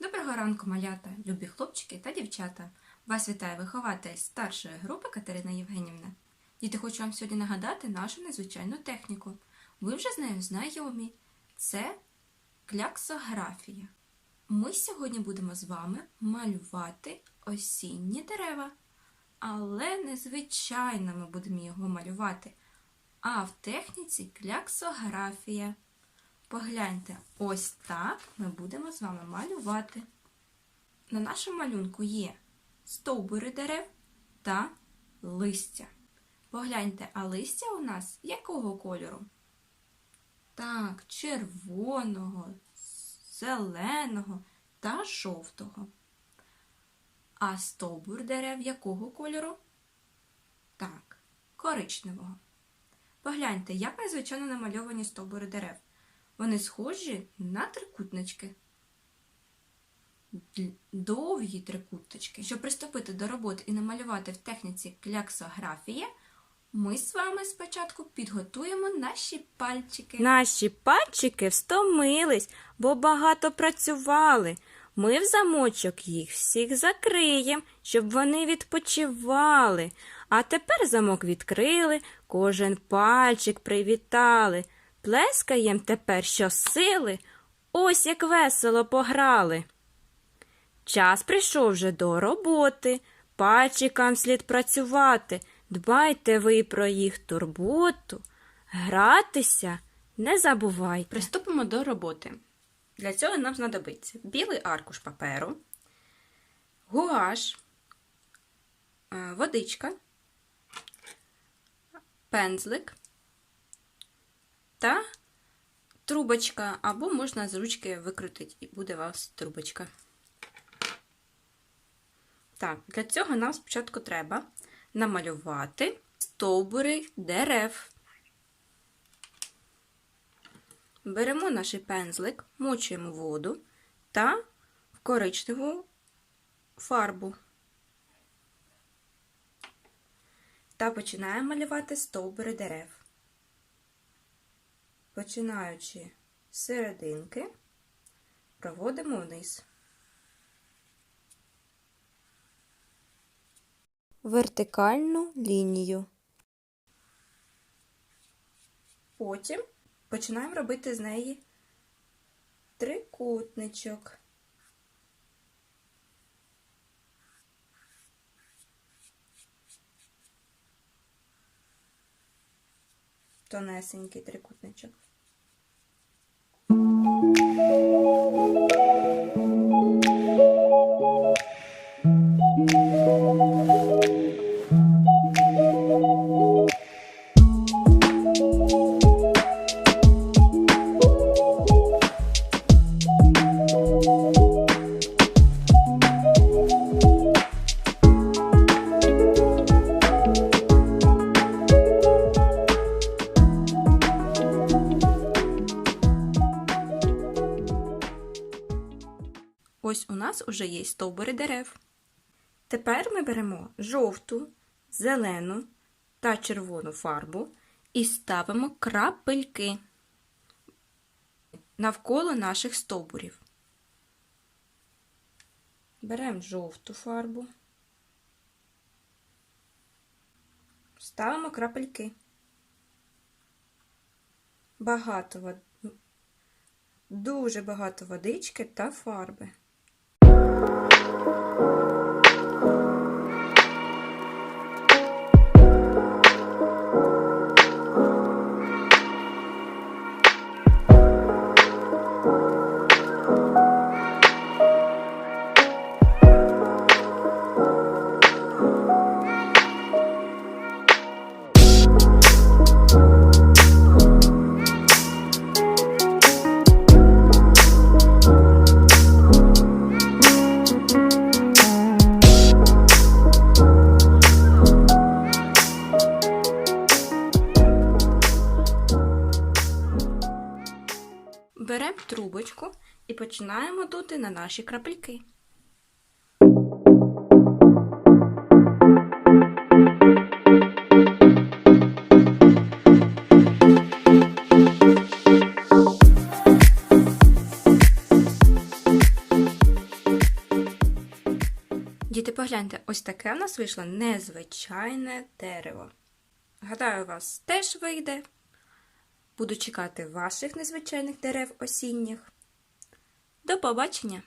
Доброго ранку, малята, любі хлопчики та дівчата. Вас вітає вихователь старшої групи Катерина Євгенівна. Діти, хочу вам сьогодні нагадати нашу незвичайну техніку. Ви вже з нею знайомі. Це кляксографія. Ми сьогодні будемо з вами малювати осінні дерева. Але не звичайно ми будемо його малювати, а в техніці кляксографія. Погляньте, ось так ми будемо з вами малювати. На нашому малюнку є стовбури дерев та листя. Погляньте, а листя у нас якого кольору? Так, червоного, зеленого та жовтого. А стовбур дерев якого кольору? Так, коричневого. Погляньте, як незвичайно намальовані стовбури дерев. Вони схожі на трикутнички. Довгі трикутнички. Щоб приступити до роботи і намалювати в техніці кляксографія, ми з вами спочатку підготуємо наші пальчики. Наші пальчики встомились, бо багато працювали. Ми в замочок їх всіх закриєм, щоб вони відпочивали. А тепер замок відкрили, кожен пальчик привітали. Плескаєм тепер щосили, ось як весело пограли. Час прийшов вже до роботи, пальчикам слід працювати. Дбайте ви про їх турботу, гратися не забувайте. Приступимо до роботи. Для цього нам знадобиться білий аркуш паперу, гуаш, е, водичка, пензлик та трубочка, або можна з ручки викрутити, і буде у вас трубочка. Так, для цього нам спочатку треба намалювати стовбури дерев. Беремо наш пензлик, мочуємо воду та коричневу фарбу. Та починаємо малювати стовбури дерев. Починаючи з серединки, проводимо вниз. Вертикальну лінію. Потім починаємо робити з неї трикутничок. Тонесенький трикутничок. Ось у нас уже є стовбури дерев. Тепер ми беремо жовту, зелену та червону фарбу і ставимо крапельки навколо наших стовбурів. Беремо жовту фарбу, ставимо крапельки. Багато дуже багато водички та фарби. Música Беремо трубочку і починаємо дути на наші крапельки. Діти, погляньте, ось таке в нас вийшло незвичайне дерево. Гадаю, у вас теж вийде. Буду чекати ваших незвичайних дерев осінніх. До побачення!